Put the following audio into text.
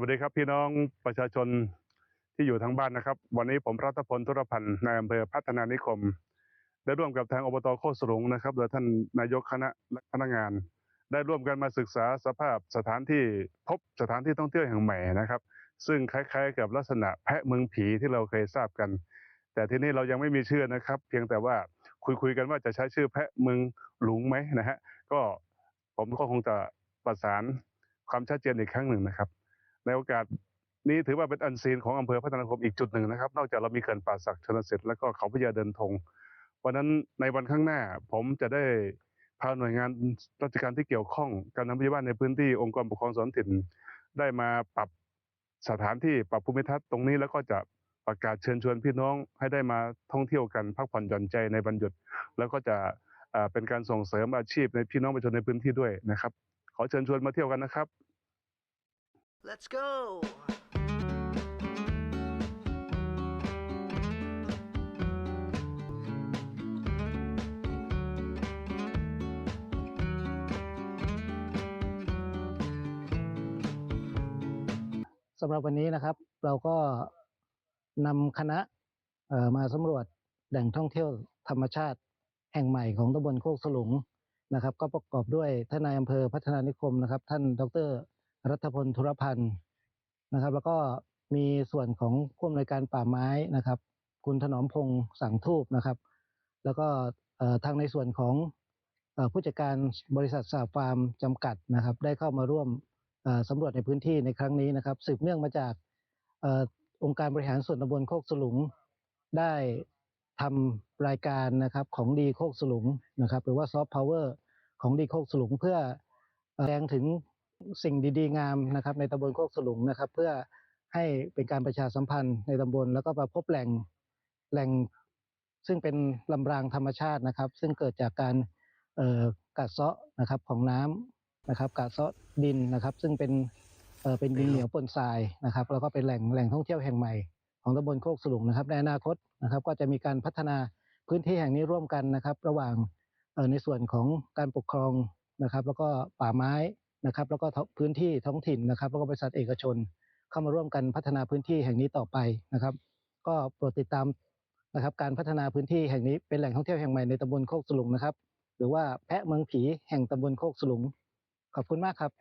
สวัสดีครับพี่น้องประชาชนที่อยู่ทางบ้านนะครับ วันนี้ผมรัตพลธุรพันธ์ในอำเภอพัฒนานิคม ได้ร่วมกับทางอบตโคกสรุงนะครับ โดยท่านนายกคณะและพนักงาน ได้ร่วมกันมาศึกษาสภาพสถานที่พบสถานที่ท่องเที่ยวแห่งใหม่นะครับ ซึ่งคล้ายๆ กับลักษณะแพะเมืองผีที่เราเคยทราบกัน แต่ที่นี่เรายังไม่มีชื่อนะครับ เพียงแต่ว่าคุยๆกันว่าจะใช้ชื่อแพะเมืองหลุงไหมนะฮะก็ผมก็คงจะประสานความชัดเจนอีกครั้งหนึ่งนะครับ ในโอกาสนี้ถือว่าเป็นอันซีนของอำเภอพัฒนาคมอีกจุดหนึ่งนะครับ นอกจากเรามีเขื่อนป่าศักดิ์ชนสิทธิ์แล้วก็เขาพญาเดินธงวันนั้นในวันข้างหน้าผมจะได้พาหน่วยงานราชการที่เกี่ยวข้องการนำพยาบาลในพื้นที่องค์กรปกครองส่วนถิ่น ได้มาปรับสถานที่ปรับภูมิทัศน์ตรงนี้แล้วก็จะประกาศเชิญชวนพี่น้องให้ได้มาท่องเที่ยวกันพักผ่อนหย่อนใจในบรรยุด แล้วก็จะเป็นการส่งเสริมอาชีพในพี่น้องประชาชนในพื้นที่ด้วยนะครับ ขอเชิญชวนมาเที่ยวกันนะครับ Let's go! สำหรับวันนี้นะครับ เราก็นำคณะเอ่อมาสำรวจแหล่งท่องเที่ยวธรรมชาติแห่งใหม่ของตำบลโคกสลุงนะครับ ก็ประกอบด้วยท่านนายอำเภอพัฒนานิคมนะครับ ท่านดร รัฐพลธุรพันธ์นะครับ แล้วก็มีส่วนของผู้อำนวยการป่าไม้นะครับ คุณถนอมพงษ์สังทูบนะครับ แล้วก็ทางในส่วนของผู้จัดการบริษัทสาฟาร์มจำกัดนะครับ ได้เข้ามาร่วมสำรวจในพื้นที่ในครั้งนี้นะครับ สืบเนื่องมาจากอองค์การบริหารส่วนตำบลโคกสลุงได้ทำรายการนะครับของดีโคกสลุงนะครับ หรือว่าซอฟต์พาวเวอร์ของดีโคกสลุงเพื่อแสดงถึง สิ่งดีๆงามนะครับในตำบลโคกสลุงนะครับ เพื่อให้เป็นการประชาสัมพันธ์ในตำบลแล้วก็มาพบแหล่งแหล่งซึ่งเป็นลำรางธรรมชาตินะครับ ซึ่งเกิดจากการกัดเซาะนะครับของน้ำนะครับกาดเซาะดินนะครับ ซึ่งเป็นเป็นดินเหนียวปนทรายนะครับ แล้วก็เป็นแหล่งแหล่งท่องเที่ยวแห่งใหม่ของตำบลโคกสลุงนะครับ ในอนาคตนะครับ ก็จะมีการพัฒนาพื้นที่แห่งนี้ร่วมกันนะครับ ระหว่างในส่วนของการปกครองนะครับ แล้วก็ป่าไม้ นะครับ แล้วก็พื้นที่ท้องถิ่นนะครับ แล้วก็บริษัทเอกชน เข้ามาร่วมกันพัฒนาพื้นที่แห่งนี้ต่อไปนะครับ ก็โปรดติดตามนะครับ การพัฒนาพื้นที่แห่งนี้เป็นแหล่งท่องเที่ยวแห่งใหม่ในตำบลโคกสลุงนะครับ หรือว่าแพะเมืองผีแห่งตำบลโคกสลุงขอบคุณมากครับ